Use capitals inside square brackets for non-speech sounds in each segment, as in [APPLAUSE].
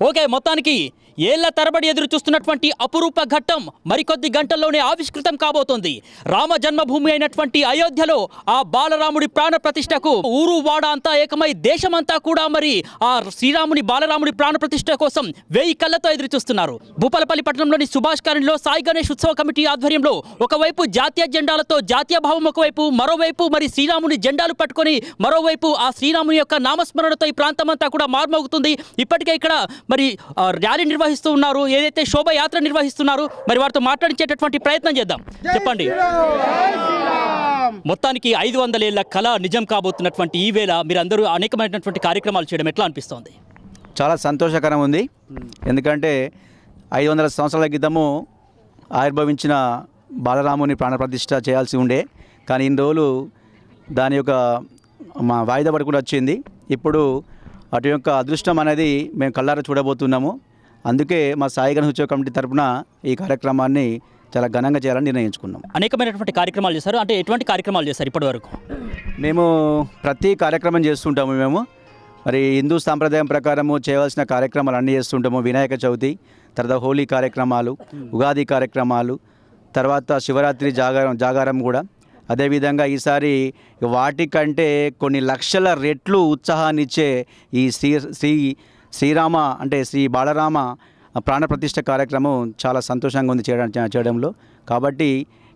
Okay మొత్తానికి ఏళ్ళ తరబడి ఎదురు చూస్తున్నటువంటి అపురూప ఘట్టం మరికొద్ది గంటల్లోనే ఆవిష్కృతం కాబోతోంది. రామ జన్మభూమి అయినటువంటి అయోధ్యలో ఆ బాలరాముడి ప్రాణ ప్రతిష్టకు ఊరు వాడ అంతా ఏకమై దేశమంతా కూడా మరి ఆ శ్రీరాముని బాలరాముడి ప్రాణ ప్రతిష్ట కోసం వేయి కళ్ళతో ఎదురు చూస్తున్నారు. భూపాలపల్లి పట్టణంలోని సుభాష్ కాలనీలో సాయి గణేష్ ఉత్సవ కమిటీ ఆధ్వర్యంలో ఒకవైపు జాతీయ జెండాలతో జాతీయ భావం ఒకవైపు మరోవైపు మరి శ్రీరాముని జెండాలు పట్టుకొని మరోవైపు ఆ శ్రీరాముని యొక్క నామస్మరణతో ఈ ప్రాంతం అంతా కూడా మార్మోగుతుంది. ఇప్పటికే ఇక్కడ మరి ర్యాలీ నిర్వహించారు నిర్వహిస్తూ ఉన్నారు ఏదైతే శోభయాత్ర నిర్వహిస్తున్నారు మరి వారితో మాట్లాడించేటటువంటి ప్రయత్నం చేద్దాం. చెప్పండి. మొత్తానికి ఐదు వందల ఏళ్ళ కళ నిజం కాబోతున్నటువంటి ఈ వేళ మీరందరూ అనేకమైనటువంటి కార్యక్రమాలు చేయడం ఎట్లా అనిపిస్తోంది? చాలా సంతోషకరం ఉంది. ఎందుకంటే ఐదు వందల సంవత్సరాల క్రితము ఆవిర్భవించిన బాలరాముని ప్రాణప్రతిష్ఠ చేయాల్సి ఉండే. కానీ ఇన్ని రోజులు దాని యొక్క మా వాయిదా పడకుండా వచ్చింది. ఇప్పుడు అటు యొక్క అదృష్టం అనేది మేము కళ్ళారా చూడబోతున్నాము. అందుకే మా సాయి గణేష్ ఉత్సవ కమిటీ తరపున ఈ కార్యక్రమాన్ని చాలా ఘనంగా చేయాలని నిర్ణయించుకున్నాం. అనేకమైనటువంటి కార్యక్రమాలు చేశారు. అంటే ఎటువంటి కార్యక్రమాలు చేశారు ఇప్పటి వరకు మేము ప్రతి కార్యక్రమం చేస్తుంటాము మేము. మరి హిందూ సాంప్రదాయం ప్రకారము చేయవలసిన కార్యక్రమాలు అన్నీ చేస్తుంటాము. వినాయక చవితి తర్వాత హోలీ కార్యక్రమాలు ఉగాది కార్యక్రమాలు తర్వాత శివరాత్రి జాగారం జాగారం కూడా. అదేవిధంగా ఈసారి వాటికంటే కొన్ని లక్షల రెట్లు ఉత్సాహాన్ని ఇచ్చే ఈ శ్రీ శ్రీ శ్రీరామ అంటే శ్రీ బాలరామ ప్రాణప్రతిష్ఠ కార్యక్రమం చాలా సంతోషంగా ఉంది చేయడానికి చేయడంలో. కాబట్టి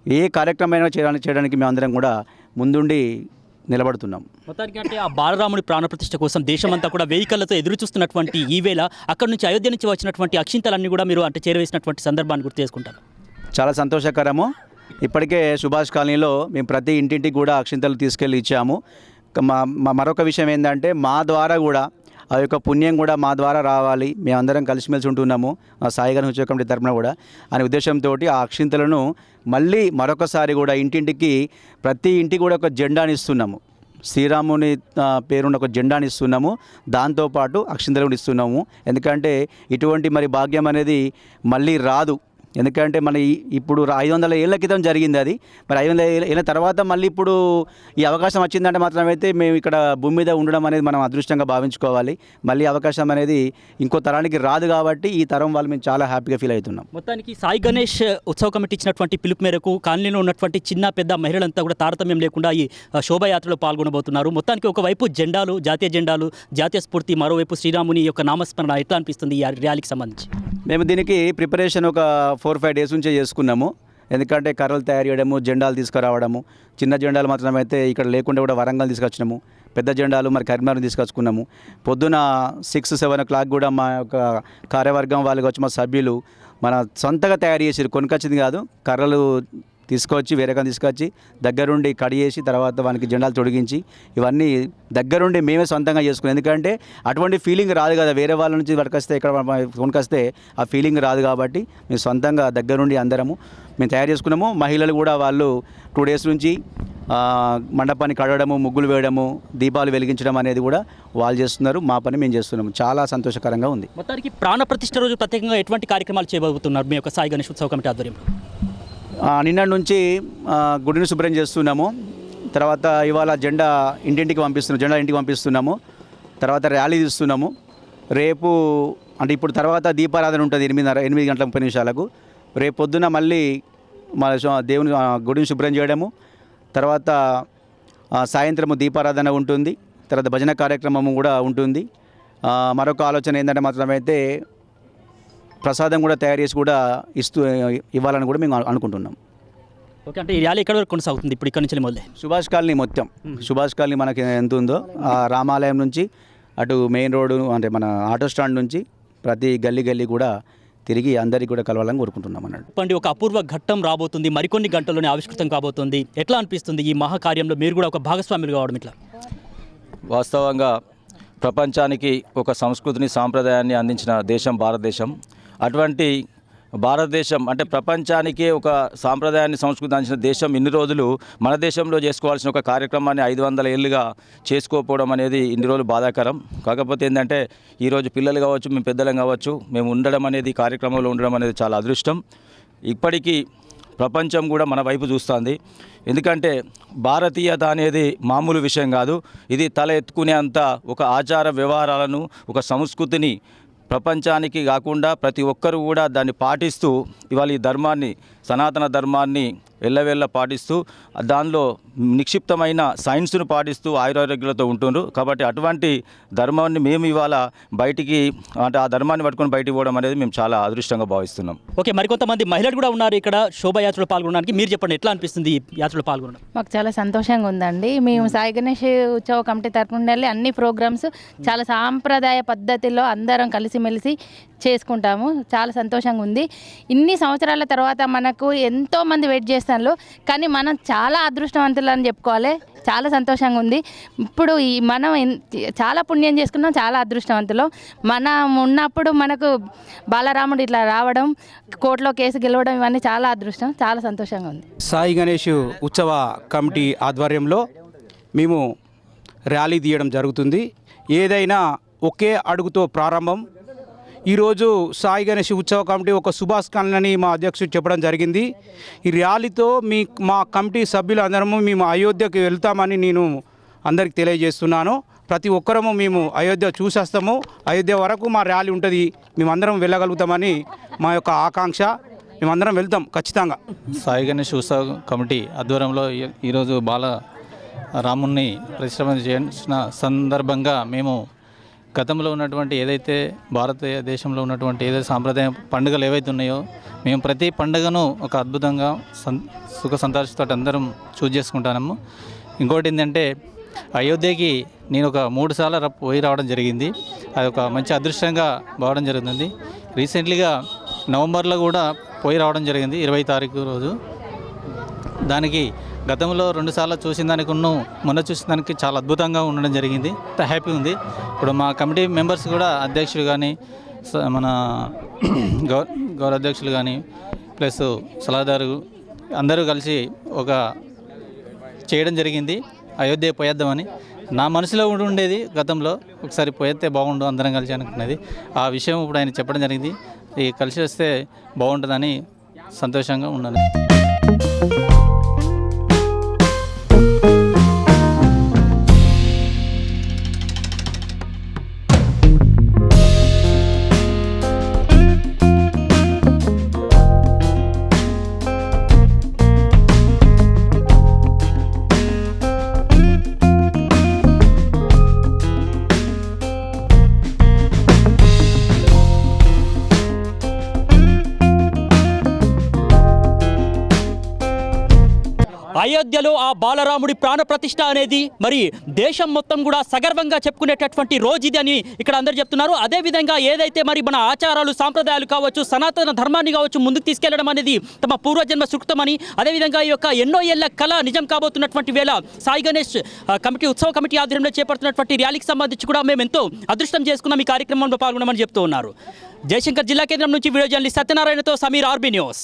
ఏ కార్యక్రమమైనా చేయడానికి చేయడానికి మేమందరం కూడా ముందుండి నిలబడుతున్నాం. మొత్తానికి అంటే ఆ బాలరాముడి ప్రాణప్రతిష్ఠ కోసం దేశమంతా కూడా వెహికల్లతో ఎదురు చూస్తున్నటువంటి ఈ వేళ అక్కడ నుంచి అయోధ్య నుంచి వచ్చినటువంటి అక్షింతలన్నీ కూడా మీరు అంటే చేరవేసినటువంటి సందర్భాన్ని గుర్తు చేసుకుంటారు. చాలా సంతోషకరము. ఇప్పటికే సుభాష్ కాలనీలో మేము ప్రతి ఇంటింటికి కూడా అక్షింతలు తీసుకెళ్ళి ఇచ్చాము. మా మరొక విషయం ఏంటంటే మా ద్వారా కూడా ఆ యొక్క పుణ్యం కూడా మా ద్వారా రావాలి. మేమందరం కలిసిమెలిసి ఉంటున్నాము. ఆ సాయిగారి ఉత్సవ కమిటీ తరపున కూడా. అనే ఉద్దేశంతో ఆ అక్షింతలను మళ్ళీ మరొకసారి కూడా ఇంటింటికి ప్రతి ఇంటికి కూడా ఒక జెండాని ఇస్తున్నాము. శ్రీరాముని పేరున్న ఒక జెండాని ఇస్తున్నాము. దాంతోపాటు అక్షింతలు ఇస్తున్నాము. ఎందుకంటే ఇటువంటి మరి భాగ్యం అనేది మళ్ళీ రాదు. ఎందుకంటే మన ఇప్పుడు ఐదు వందల ఏళ్ళ క్రితం జరిగింది అది. మరి ఐదు వందల ఏళ్ళ ఏళ్ళ తర్వాత మళ్ళీ ఇప్పుడు ఈ అవకాశం వచ్చిందంటే మాత్రం అయితే మేము ఇక్కడ భూమి మీద ఉండడం అనేది మనం అదృష్టంగా భావించుకోవాలి. మళ్ళీ అవకాశం అనేది ఇంకో తరానికి రాదు కాబట్టి ఈ తరం వాళ్ళు మేము చాలా హ్యాపీగా ఫీల్ అవుతున్నాం. మొత్తానికి సాయి గణేష్ ఉత్సవ కమిటీ ఇచ్చినటువంటి పిలుపు మేరకు కాలనీలో ఉన్నటువంటి చిన్న పెద్ద మహిళలంతా కూడా తారతమ్యం లేకుండా ఈ శోభాయాత్రలో పాల్గొనబోతున్నారు. మొత్తానికి ఒకవైపు జెండాలు జాతీయ జెండాలు జాతీయ స్ఫూర్తి మరోవైపు శ్రీరాముని యొక్క నామస్మరణ ఎట్లా అనిపిస్తుంది ఈ ర్యాలీకి సంబంధించి? మేము దీనికి ప్రిపరేషన్ ఒక ఫోర్ ఫైవ్ డేస్ నుంచే చేసుకున్నాము. ఎందుకంటే కర్రలు తయారు చేయడము జెండాలు తీసుకురావడము చిన్న జెండాలు మాత్రం అయితే ఇక్కడ లేకుండా కూడా వరంగల్ తీసుకొచ్చినాము. పెద్ద జెండాలు మరి కరీంనగర్ తీసుకొచ్చుకున్నాము. పొద్దున సిక్స్ సెవెన్ ఓ క్లాక్ కూడా మా యొక్క కార్యవర్గం వాళ్ళకి వచ్చి మా సభ్యులు మన సొంతగా తయారు చేసారు కొనుకొచ్చింది కాదు కర్రలు తీసుకొచ్చి వేరేగా తీసుకొచ్చి దగ్గరుండి కడి చేసి తర్వాత వానికి జెండాలు తొడిగించి ఇవన్నీ దగ్గరుండి మేమే సొంతంగా చేసుకున్నాం. ఎందుకంటే అటువంటి ఫీలింగ్ రాదు కదా. వేరే వాళ్ళ నుంచి వరకొస్తే ఇక్కడ కొనుకొస్తే ఆ ఫీలింగ్ రాదు కాబట్టి మేము సొంతంగా దగ్గరుండి అందరము మేము తయారు చేసుకున్నాము. మహిళలు కూడా వాళ్ళు టూ డేస్ నుంచి మండపాన్ని కడగడము ముగ్గులు వేయడము దీపాలు వెలిగించడం అనేది కూడా వాళ్ళు చేస్తున్నారు. మా పని మేము చేస్తున్నాము. చాలా సంతోషకరంగా ఉంది. మొత్తానికి ప్రాణ ప్రతిష్ట రోజు ప్రత్యేకంగా ఎటువంటి కార్యక్రమాలు చేయబోతున్నారు మీ యొక్క సాయి గణేష్ ఉత్సవ కమిటీ ఆధ్వర్యంలో. నిన్నటి నుంచి గుడిని శుభ్రం చేస్తున్నాము. తర్వాత ఇవాళ జెండా ఇంటింటికి పంపిస్తున్నాము జెండా ఇంటికి పంపిస్తున్నాము. తర్వాత ర్యాలీ తీస్తున్నాము. రేపు అంటే ఇప్పుడు తర్వాత దీపారాధన ఉంటుంది ఎనిమిదిన్నర ఎనిమిది గంటల ముప్పై నిమిషాలకు. రేపు పొద్దున మళ్ళీ మన దేవుని గుడిని శుభ్రం చేయడము. తర్వాత సాయంత్రము దీపారాధన ఉంటుంది. తర్వాత భజన కార్యక్రమము కూడా ఉంటుంది. మరొక ఆలోచన ఏంటంటే మాత్రమైతే ప్రసాదం కూడా తయారు చేసి కూడా ఇస్తూ ఇవ్వాలని కూడా మేము అను- అనుకుంటున్నాం. ఓకే అంటే ఈ ర్యాలీ ఎక్కడ వరకు కొనసాగుతుంది? ఇప్పుడు ఇక్కడ నుంచి మొదలై. సుభాష్ కాలనీ మొత్తం. సుభాష్ కాలనీ మనకి ఎంత ఉందో ఆ రామాలయం నుంచి అటు మెయిన్ రోడ్డు అంటే మన ఆటో స్టాండ్ నుంచి ప్రతి గల్లీ గల్లీ కూడా తిరిగి అందరికీ కూడా కలవాలని కోరుకుంటున్నాం అన్నట్టు చెప్పండి ఒక అపూర్వ ఘట్టం రాబోతుంది మరికొన్ని గంటల్లోనే ఆవిష్కృతం కాబోతుంది. ఎట్లా అనిపిస్తుంది ఈ మహాకార్యంలో? మీరు కూడా ఒక భాగస్వాములు కావడం ఇట్లా వాస్తవంగా ప్రపంచానికి ఒక సంస్కృతిని సాంప్రదాయాన్ని అందించిన దేశం భారతదేశం. అటువంటి భారతదేశం అంటే ప్రపంచానికే ఒక సాంప్రదాయాన్ని సంస్కృతి అందించిన దేశం ఇన్ని రోజులు మన దేశంలో చేసుకోవాల్సిన ఒక కార్యక్రమాన్ని ఐదు వందల ఏళ్ళుగా చేసుకోకపోవడం అనేది ఇన్ని రోజులు బాధాకరం. కాకపోతే ఏంటంటే ఈరోజు పిల్లలు కావచ్చు మేము పెద్దలం కావచ్చు మేము ఉండడం అనేది కార్యక్రమంలో ఉండడం అనేది చాలా అదృష్టం. ఇప్పటికీ ప్రపంచం కూడా మన వైపు చూస్తుంది. ఎందుకంటే భారతీయత అనేది మామూలు విషయం కాదు. ఇది తల ఎత్తుకునే అంత ఒక ఆచార వ్యవహారాలను ఒక సంస్కృతిని ప్రపంచానికి కాకుండా ప్రతి ఒక్కరు కూడా దాన్ని పాటిస్తూ ఇవాళ ఈ ధర్మాన్ని సనాతన ధర్మాన్ని ఎల్లవెల్ల పాటిస్తూ దానిలో నిక్షిప్తమైన సైన్స్ను పాటిస్తూ ఆయురారోగ్యాలతో ఉంటున్నారు కాబట్టి అటువంటి ధర్మాన్ని మేము ఇవాళ బయటికి అంటే ఆ ధర్మాన్ని పట్టుకొని బయటికి పోవడం అనేది మేము చాలా అదృష్టంగా భావిస్తున్నాం. ఓకే మరికొంతమంది మహిళలు కూడా ఉన్నారు ఇక్కడ శోభాయాత్రలో పాల్గొనడానికి. మీరు చెప్పండి ఎట్లా అనిపిస్తుంది ఈ యాత్రలో పాల్గొనడం? మాకు చాలా సంతోషంగా ఉందండి. మేము సాయి గణేష్ ఉత్సవ కమిటీ తరఫున వెళ్ళి అన్ని ప్రోగ్రామ్స్ చాలా సాంప్రదాయ పద్ధతిలో అందరం కలిసిమెలిసి చేసుకుంటాము. చాలా సంతోషంగా ఉంది. ఇన్ని సంవత్సరాల తర్వాత మనకు ఎంతోమంది వెయిట్ చేస్తాను కానీ మనం చాలా అదృష్టవంతులు అని చెప్పుకోవాలి. చాలా సంతోషంగా ఉంది. ఇప్పుడు ఈ మనం చాలా పుణ్యం చేసుకున్నాం. చాలా అదృష్టవంతులు. మనం ఉన్నప్పుడు మనకు బాలరాముడు ఇట్లా రావడం కోర్టులో కేసు గెలవడం ఇవన్నీ చాలా అదృష్టం. చాలా సంతోషంగా ఉంది. సాయి గణేష్ ఉత్సవ కమిటీ ఆధ్వర్యంలో మేము ర్యాలీ తీయడం జరుగుతుంది. ఏదైనా ఒకే అడుగుతో ప్రారంభం ఈరోజు సాయి గణేష్ ఉత్సవ కమిటీ ఒక సుభాష్ కళ్ళని మా అధ్యక్షుడు చెప్పడం జరిగింది. ఈ ర్యాలీతో మీ మా కమిటీ సభ్యులు అందరము మేము అయోధ్యకు వెళ్తామని నేను అందరికి తెలియజేస్తున్నాను. ప్రతి ఒక్కరము మేము అయోధ్య చూసేస్తాము. అయోధ్య వరకు మా ర్యాలీ ఉంటుంది. మేమందరం వెళ్ళగలుగుతామని మా యొక్క ఆకాంక్ష. మేమందరం వెళ్తాం ఖచ్చితంగా. సాయి గణేష్ ఉత్సవ కమిటీ ఆధ్వర్యంలో ఈరోజు బాల రాముణ్ణి పరిశ్రమ చేసిన సందర్భంగా మేము గతంలో ఉన్నటువంటి ఏదైతే భారతదేశంలో ఉన్నటువంటి ఏదైతే సాంప్రదాయ పండుగలు ఏవైతే ఉన్నాయో మేము ప్రతి పండుగను ఒక అద్భుతంగా సం సుఖ సంతోషంతో అందరం చూజ్ చేసుకుంటాము ఇంకోటి ఏంటంటే అయోధ్యకి నేను ఒక మూడు సార్లు ర- పోయి రావడం జరిగింది. అది ఒక మంచి అదృష్టంగా భావడం జరుగుతుంది. రీసెంట్లీగా నవంబర్లో కూడా పోయి రావడం జరిగింది ఇరవై తారీఖు రోజు. దానికి గతంలో రెండుసార్లు చూసిన దానికి ఉన్న మొన్న చూసిన దానికి చాలా అద్భుతంగా ఉండడం జరిగింది. హ్యాపీ ఉంది. ఇప్పుడు మా కమిటీ మెంబర్స్ కూడా అధ్యక్షులు కానీ స- మన [CLEARS THROAT] గౌ గౌరవ అధ్యక్షులు కానీ ప్లస్ సలహాదారు అందరూ కలిసి ఒక చేయడం జరిగింది. అయోధ్య పోయేద్దామని. నా మనసులో కూడా ఉండేది గతంలో ఒకసారి పోయేస్తే బాగుండు అందరం కలిసి అనుకునేది. ఆ విషయం ఇప్పుడు ఆయన చెప్పడం జరిగింది. ఈ కలిసి వస్తే బాగుంటుందని సంతోషంగా ఉన్నాను. అయోధ్యలో ఆ బాలరాముడి ప్రాణప్రతిష్ఠ అనేది మరి దేశం మొత్తం కూడా సగర్వంగా చెప్పుకునేటటువంటి రోజు ఇది అని ఇక్కడ అందరు చెప్తున్నారు. అదే విధంగా ఏదైతే మరి మన ఆచారాలు సాంప్రదాయాలు కావచ్చు సనాతన ధర్మాన్ని కావచ్చు ముందుకు తీసుకెళ్ళడం అనేది తమ పూర్వజన్మ సుకృతమని అదేవిధంగా ఈ యొక్క ఎన్నో ఏళ్ళ కళ నిజం కాబోతున్నటువంటి వేళ సాయి గణేష్ కమిటీ ఉత్సవ కమిటీ ఆధ్వర్యంలో చేపడుతున్నటువంటి ర్యాలీకి సంబంధించి కూడా మేము ఎంతో అదృష్టం చేసుకున్నాం ఈ కార్యక్రమంలో పాల్గొనమని చెప్తూ ఉన్నారు. జయశంకర్ జిల్లా కేంద్రం నుంచి వీడియో జర్నలిస్ట్ సత్యనారాయణతో సమీర్ ఆర్బీ న్యూస్.